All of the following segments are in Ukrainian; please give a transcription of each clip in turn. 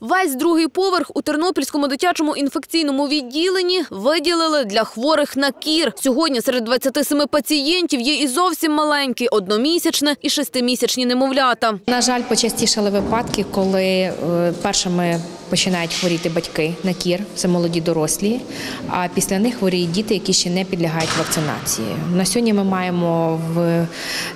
Весь другий поверх у Тернопільському дитячому інфекційному відділенні виділили для хворих на кір. Сьогодні серед 27 пацієнтів є і зовсім маленькі – одномісячне і шестимісячні немовлята. На жаль, почастішали випадки, коли е, першими починають хворіти батьки на кір, це молоді дорослі, а після них хворіють діти, які ще не підлягають вакцинації. На сьогодні ми маємо в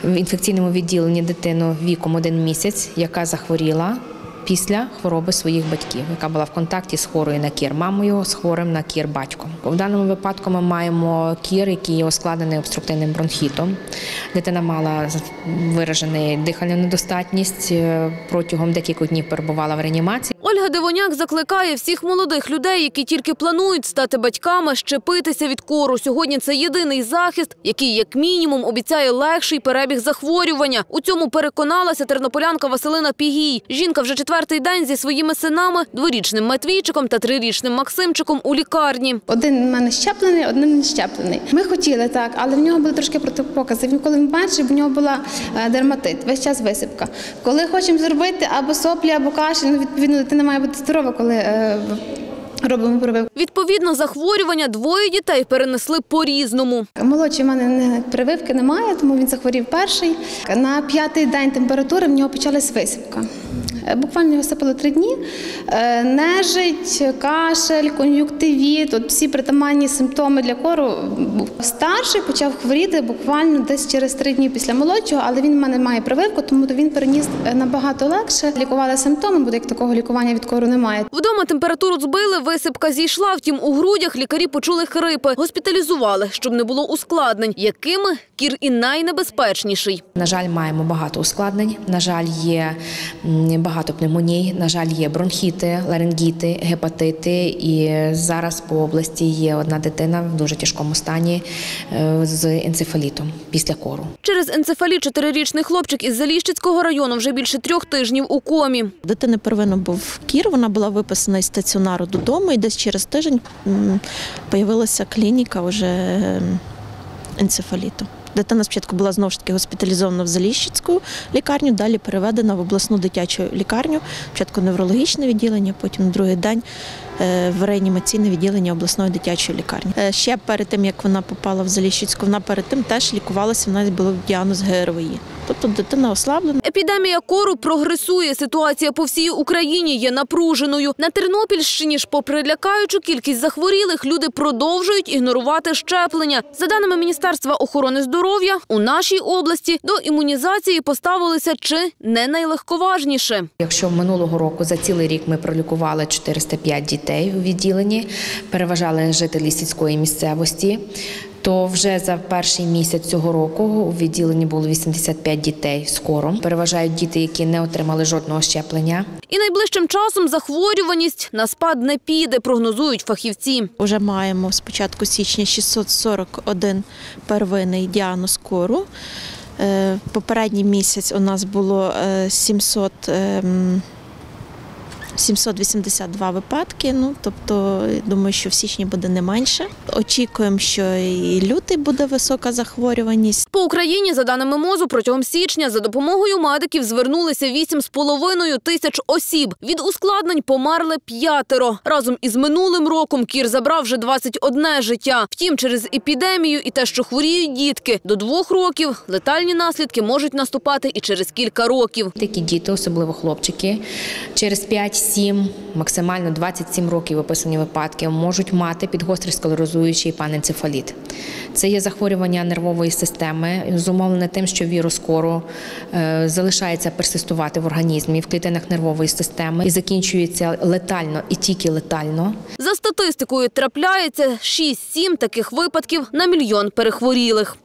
в інфекційному відділенні дитину віком один місяць, яка захворіла. Після хвороби своїх батьків, яка була в контакті з хворою на кір мамою, з хворим на кір батьком. В даному випадку ми маємо кір, який є ускладнений обструктивним бронхітом. Дитина мала виражений дихальну недостатність е, протягом декількох днів перебувала в реанімації. Ольга Дивоняк закликає всіх молодих людей, які тільки планують стати батьками, щепитися від кору. Сьогодні це єдиний захист, який, як мінімум, обіцяє легший перебіг захворювання. У цьому переконалася тернополянка Василина Пігій. Жінка вже четвертий день зі своїми синами, дворічним Матвійчиком та трирічним Максимчиком у лікарні. Один в мене щеплений, один не щеплений. Ми хотіли так, але в нього були трошки протипокази. Він коли він перший, в нього була е, дерматит, весь час висипка. Коли хочемо зробити або соплі, або кашель, ну відповідно дитина має бути здорова, коли е, робимо прививку. Відповідно, захворювання двоє дітей перенесли по-різному. Молодший в мене не- прививки немає, тому він захворів перший. На п'ятий день температури в нього почалась висипка. Е, Буквально його сипало три дні. Е, Нежить, кашель, кон'юктивіт, от всі притаманні симптоми для кору. Старший почав хворіти буквально десь через три дні після молодшого, але він в мене має прививку, тому він переніс е, набагато легше. Лікували симптоми, бо як такого лікування від кору немає. Вдома температуру збили, висипка зійшла, втім у грудях лікарі почули хрипи. Госпіталізували, щоб не було ускладнень, якими кір і найнебезпечніший. На жаль, маємо багато ускладнень. На жаль, є м, багато пневмоній. На жаль, є бронхіти, ларингіти, гепатити. І зараз по області є одна дитина в дуже тяжкому стані е, з енцефалітом після кору. Через енцефаліт чотирирічний хлопчик із Заліщицького району вже більше трьох тижнів у комі. Дитини первинно був кір, вона була виписана із стаціонару додому, і десь через тиждень м, появилася клініка вже ем, енцефаліту. Дитина спочатку була знову ж таки госпіталізована в Заліщицьку лікарню, далі переведена в обласну дитячу лікарню, спочатку неврологічне відділення, потім другий день е, в реанімаційне відділення обласної дитячої лікарні. Е, Ще перед тим, як вона попала в Заліщицьку, вона перед тим теж лікувалася, в нас був діагноз ГРВІ. Тобто дитина ослаблена. Епідемія кору прогресує. Ситуація по всій Україні є напруженою. На Тернопільщині ж, попри лякаючу кількість захворілих, люди продовжують ігнорувати щеплення. За даними Міністерства охорони здоров'я, у нашій області до імунізації поставилися чи не найлегковажніше. Якщо минулого року за цілий рік ми пролікували 405 дітей у відділенні, переважали жителі сільської місцевості. То вже за перший місяць цього року у відділенні було 85 дітей з кором. Переважають діти, які не отримали жодного щеплення. І найближчим часом захворюваність на спад не піде, прогнозують фахівці. Вже маємо з початку січня 641 первинний діагноз кору. Е, Попередній місяць у нас було е, 700, ем, 782 випадки. Ну, тобто, думаю, що в січні буде не менше. Очікуємо, що і лютий буде висока захворюваність. По Україні, за даними МОЗу, протягом січня за допомогою медиків звернулися 8,5 тисяч осіб. Від ускладнень померли п'ятеро. Разом із минулим роком кір забрав вже 21 життя. Втім, через епідемію і те, що хворіють дітки, до двох років летальні наслідки можуть наступати і через кілька років. Такі діти, особливо хлопчики, через 5-7, максимально 27 років описані випадки, можуть мати підгострий склерозуючий паненцефаліт. Це є захворювання нервової системи, зумовлене тим, що вірус кору е, залишається персистувати в організмі в клітинах нервової системи і закінчується летально і тільки летально. За статистикою трапляється 6-7 таких випадків на мільйон перехворілих.